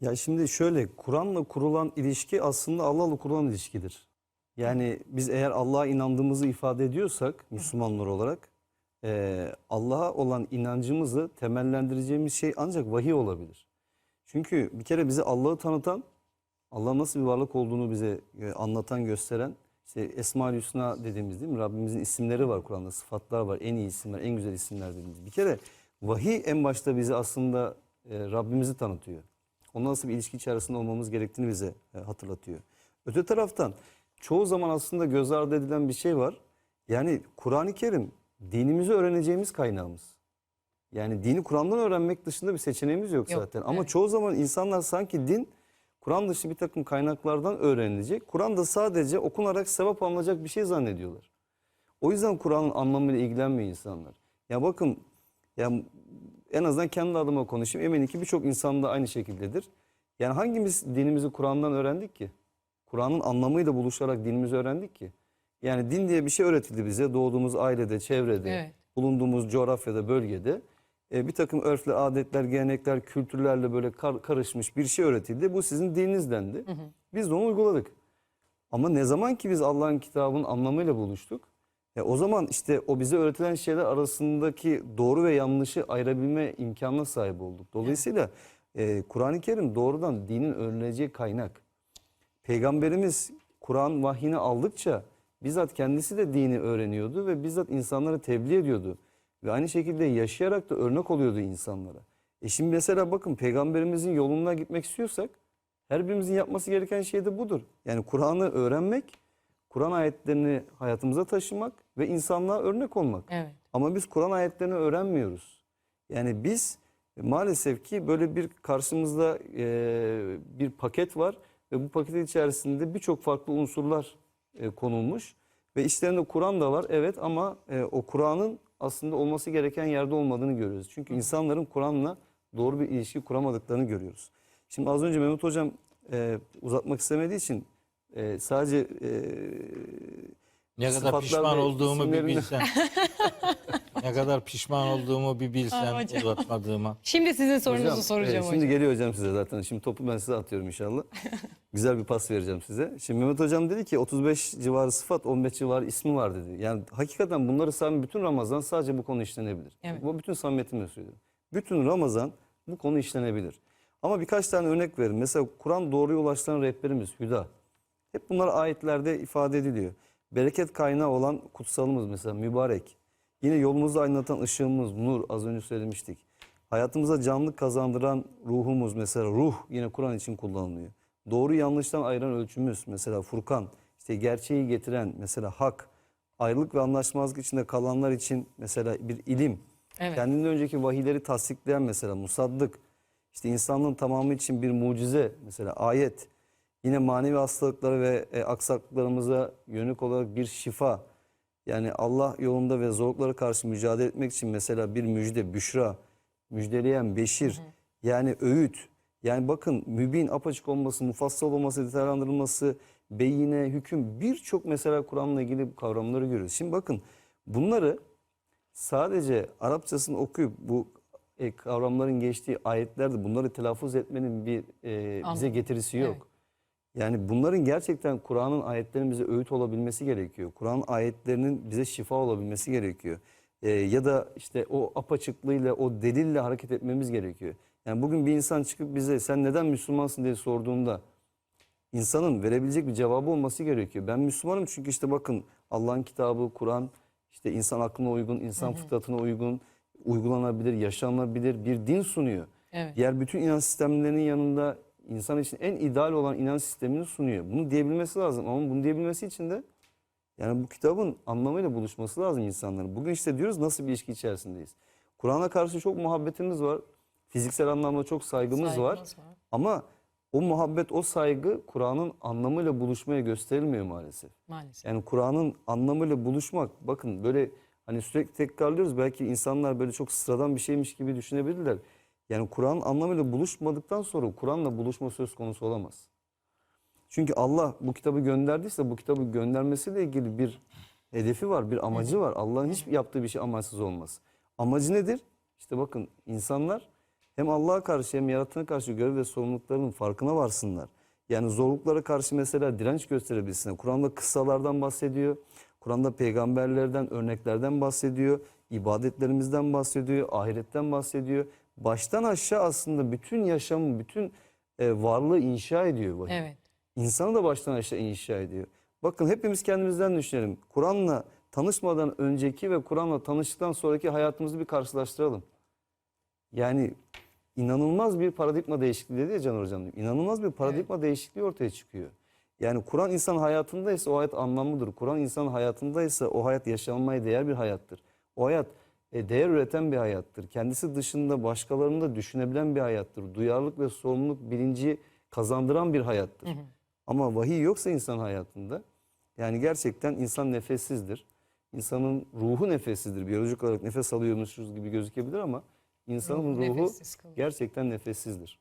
Ya şimdi şöyle Kur'an'la kurulan ilişki aslında Allah'la kurulan ilişkidir. Yani biz eğer Allah'a inandığımızı ifade ediyorsak Müslümanlar olarak eee, Allah'a olan inancımızı temellendireceğimiz şey ancak vahiy olabilir. Çünkü bir kere bize Allah'ı tanıtan, Allah nasıl bir varlık olduğunu bize e, anlatan, gösteren işte Esma-ül Hüsna dediğimiz değil mi? Rabbimizin isimleri var Kur'an'da, sıfatlar var. En iyi isimler, en güzel isimler dediğimiz. Bir kere vahiy en başta bize aslında e, Rabbimizi tanıtıyor. Onunla nasıl bir ilişki içerisinde olmamız gerektiğini bize e, hatırlatıyor. Öte taraftan çoğu zaman aslında göz ardı edilen bir şey var. Yani Kur'an-ı Kerim dinimizi öğreneceğimiz kaynağımız. Yani dini Kur'an'dan öğrenmek dışında bir seçeneğimiz yok, Yok, zaten. Ama evet. çoğu zaman insanlar sanki din Kur'an dışı bir takım kaynaklardan öğrenilecek. Kur'an'da sadece okunarak sevap alınacak bir şey zannediyorlar. O yüzden Kur'an'ın anlamıyla ilgilenmiyor insanlar. Ya bakın ya en azından kendi adıma konuşayım. Eminim ki birçok insan da aynı şekildedir. Yani hangimiz dinimizi Kur'an'dan öğrendik ki? Kur'an'ın anlamıyla buluşarak dinimizi öğrendik ki? Yani din diye bir şey öğretildi bize doğduğumuz ailede, çevrede, Evet. bulunduğumuz coğrafyada, bölgede. E, bir takım örfler, adetler, gelenekler, kültürlerle böyle kar- karışmış bir şey öğretildi. Bu sizin dininiz dendi. Biz de onu uyguladık. Ama ne zaman ki biz Allah'ın kitabının anlamıyla buluştuk, e, o zaman işte o bize öğretilen şeyler arasındaki doğru ve yanlışı ayırabilme imkanına sahip olduk. Dolayısıyla e, Kur'an-ı Kerim doğrudan dinin öğrenileceği kaynak. Peygamberimiz Kur'an vahyini aldıkça bizzat kendisi de dini öğreniyordu ve bizzat insanlara tebliğ ediyordu. Ve aynı şekilde yaşayarak da örnek oluyordu insanlara. E şimdi mesela bakın peygamberimizin yoluna gitmek istiyorsak her birimizin yapması gereken şey de budur. Yani Kur'an'ı öğrenmek, Kur'an ayetlerini hayatımıza taşımak ve insanlığa örnek olmak. Evet. Ama biz Kur'an ayetlerini öğrenmiyoruz. Yani biz maalesef ki böyle bir karşımızda e, bir paket var ve bu paketin içerisinde birçok farklı unsurlar e, konulmuş ve içlerinde Kur'an da var evet ama e, o Kur'an'ın aslında olması gereken yerde olmadığını görüyoruz. Çünkü insanların Kur'an'la doğru bir ilişki kuramadıklarını görüyoruz. Şimdi az önce Mehmet Hocam e, uzatmak istemediği için e, sadece e, Ne kadar pişman olduğumu bir bilsen. ne kadar pişman olduğumu bir bilsen Aa, hocam. uzatmadığıma. Şimdi sizin sorunuzu Hocam, soracağım e, hocam. Şimdi geliyor hocam size zaten. Şimdi topu ben size atıyorum inşallah. Güzel bir pas vereceğim size. Şimdi Mehmet hocam dedi ki 35 civarı sıfat 15 civarı ismi var dedi. Yani hakikaten bunları sayın bütün Ramazan sadece bu konu işlenebilir. Evet. Bu bütün samimiyetimle söylüyorum. Bütün Ramazan bu konu işlenebilir. Ama birkaç tane örnek verin. Mesela Kur'an doğruya ulaştıran rehberimiz Hüda. Hep bunlar ayetlerde ifade ediliyor. Bereket kaynağı olan kutsalımız mesela mübarek. Yine yolumuzu aydınlatan ışığımız nur az önce söylemiştik. Hayatımıza canlılık kazandıran ruhumuz mesela ruh yine Kur'an için kullanılıyor. Doğru yanlıştan ayıran ölçümüz mesela Furkan. işte gerçeği getiren mesela hak. Ayrılık ve anlaşmazlık içinde kalanlar için mesela bir ilim. Evet. Kendinden önceki vahiyleri tasdikleyen mesela musaddık. İşte insanlığın tamamı için bir mucize mesela ayet. Yine manevi hastalıklara ve e, aksaklıklarımıza yönelik olarak bir şifa. Yani Allah yolunda ve zorluklara karşı mücadele etmek için mesela bir müjde, büşra, müjdeleyen, beşir, yani öğüt. Yani bakın mübin, apaçık olması, mufassal olması, detaylandırılması, beyine, hüküm birçok mesela Kur'an'la ilgili kavramları görüyoruz. Şimdi bakın bunları sadece Arapçasını okuyup bu e, kavramların geçtiği ayetlerde bunları telaffuz etmenin bir e, bize getirisi yok. Evet. Yani bunların gerçekten Kur'an'ın ayetlerinin bize öğüt olabilmesi gerekiyor. Kur'an ayetlerinin bize şifa olabilmesi gerekiyor. Ee, ya da işte o apaçıklığıyla, o delille hareket etmemiz gerekiyor. Yani bugün bir insan çıkıp bize sen neden Müslümansın diye sorduğunda insanın verebilecek bir cevabı olması gerekiyor. Ben Müslümanım çünkü işte bakın Allah'ın kitabı, Kur'an işte insan aklına uygun, insan fıtratına uygun, uygulanabilir, yaşanabilir bir din sunuyor. Evet. Diğer bütün inanç sistemlerinin yanında insan için en ideal olan inanç sistemini sunuyor. Bunu diyebilmesi lazım ama bunu diyebilmesi için de yani bu kitabın anlamıyla buluşması lazım insanların. Bugün işte diyoruz nasıl bir ilişki içerisindeyiz. Kur'an'a karşı çok muhabbetimiz var. Fiziksel anlamda çok saygımız, var. Saygımız var. Ama o muhabbet, o saygı Kur'an'ın anlamıyla buluşmaya gösterilmiyor maalesef. Maalesef. Yani Kur'an'ın anlamıyla buluşmak bakın böyle hani sürekli tekrarlıyoruz belki insanlar böyle çok sıradan bir şeymiş gibi düşünebilirler. Yani Kur'an anlamıyla buluşmadıktan sonra Kur'an'la buluşma söz konusu olamaz. Çünkü Allah bu kitabı gönderdiyse bu kitabı göndermesiyle ilgili bir hedefi var, bir amacı var. Allah'ın hiç yaptığı bir şey amaçsız olmaz. Amacı nedir? İşte bakın insanlar hem Allah'a karşı hem yaratana karşı görev ve sorumluluklarının farkına varsınlar. Yani zorluklara karşı mesela direnç gösterebilsinler. Kur'an'da kıssalardan bahsediyor. Kur'an'da peygamberlerden, örneklerden bahsediyor. ibadetlerimizden bahsediyor, ahiretten bahsediyor. Baştan aşağı aslında bütün yaşamı, bütün e, varlığı inşa ediyor. vahiy. Evet. İnsanı da baştan aşağı inşa ediyor. Bakın hepimiz kendimizden düşünelim. Kur'an'la tanışmadan önceki ve Kur'an'la tanıştıktan sonraki hayatımızı bir karşılaştıralım. Yani inanılmaz bir paradigma değişikliği dedi ya Caner Hocam. İnanılmaz bir paradigma değişikliği ortaya çıkıyor. Yani Kur'an insan hayatındaysa o hayat anlamlıdır. Kur'an insan hayatındaysa o hayat yaşanmaya değer bir hayattır. O hayat e, değer üreten bir hayattır. Kendisi dışında başkalarını da düşünebilen bir hayattır. Duyarlılık ve sorumluluk bilinci kazandıran bir hayattır. Ama vahiy yoksa insan hayatında yani gerçekten insan nefessizdir. İnsanın ruhu nefessizdir. Biyolojik olarak nefes alıyormuşuz gibi gözükebilir ama insanın Ruhu ruhu nefessiz gerçekten nefessizdir.